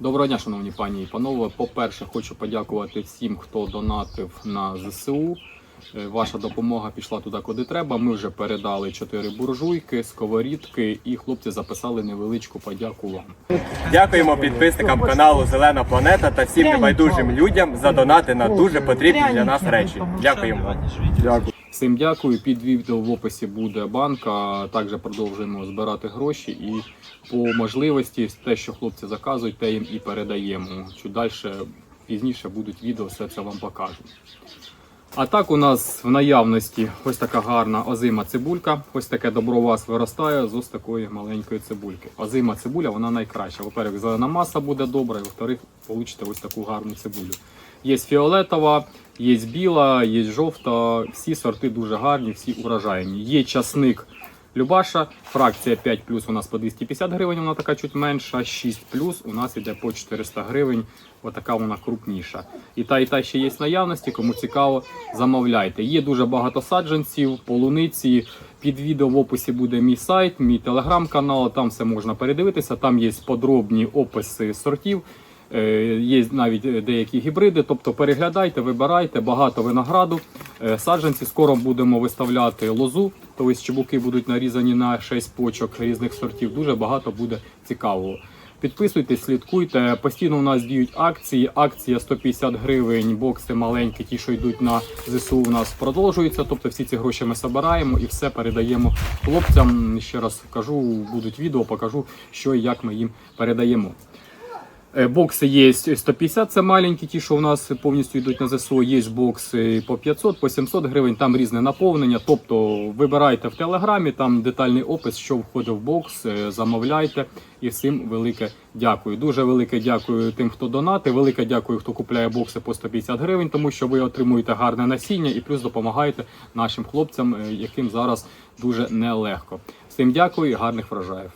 Доброго дня, шановні пані і панове. По-перше, хочу подякувати всім, хто донатив на ЗСУ. Е, Ваша допомога пішла туди, куди треба. Ми вже передали чотири буржуйки, сковорідки, і хлопці записали невеличку подяку вам. Дякуємо підписникам каналу Зелена Планета та всім небайдужим людям за донати на дуже потрібні для нас речі. Дякуємо. Всім дякую. Під відео в описі буде банка. Також продовжуємо збирати гроші і по можливості те, що хлопці заказують, те їм і передаємо. Чи далі пізніше будуть відео, все це вам покажу. А так у нас в наявності ось така гарна озима цибулька. Ось таке добро у вас виростає з ось такої маленької цибульки. Озима цибуля вона найкраща. Во-перше, зелена маса буде добра, і во-вторых, получите ось таку гарну цибулю. Є фіолетова, є біла, є жовта. Всі сорти дуже гарні, всі урожайні. Є часник Любаша, фракція 5 у нас по 250 гривень, вона така чуть менша. 6 у нас іде по 400 гривень. Отака вона крупніша. І та, і та ще є наявності. Кому цікаво, замовляйте. Є дуже багато саджанців, полуниці. Під відео в описі буде мій сайт, мій телеграм-канал. Там все можна передивитися. Там є подробні описи сортів. Е, Є навіть деякі гібриди, тобто переглядайте, вибирайте, багато винограду. Е, Саджанці скоро будемо виставляти лозу, тобто чебуки будуть нарізані на 6 почок різних сортів. Дуже багато буде цікавого. Підписуйтесь, слідкуйте. Постійно у нас діють акції. Акція 150 гривень, бокси маленькі, ті, що йдуть на ЗСУ, у нас продовжуються. Тобто всі ці гроші ми збираємо і все передаємо хлопцям. Ще раз кажу, будуть відео, покажу, що і як ми їм передаємо. Е, Бокси є 150, це маленькі, ті, що у нас повністю йдуть на ЗСУ. Є бокси по 500, по 700 гривень, там різне наповнення. Тобто вибирайте в телеграмі, там детальний опис, що входить в бокс, е, замовляйте. І всім велике дякую. Дуже велике дякую тим, хто донатить. Велике дякую, хто купляє бокси по 150 гривень, тому що ви отримуєте гарне насіння і плюс допомагаєте нашим хлопцям, е, яким зараз дуже нелегко. Всім дякую і гарних врожаїв.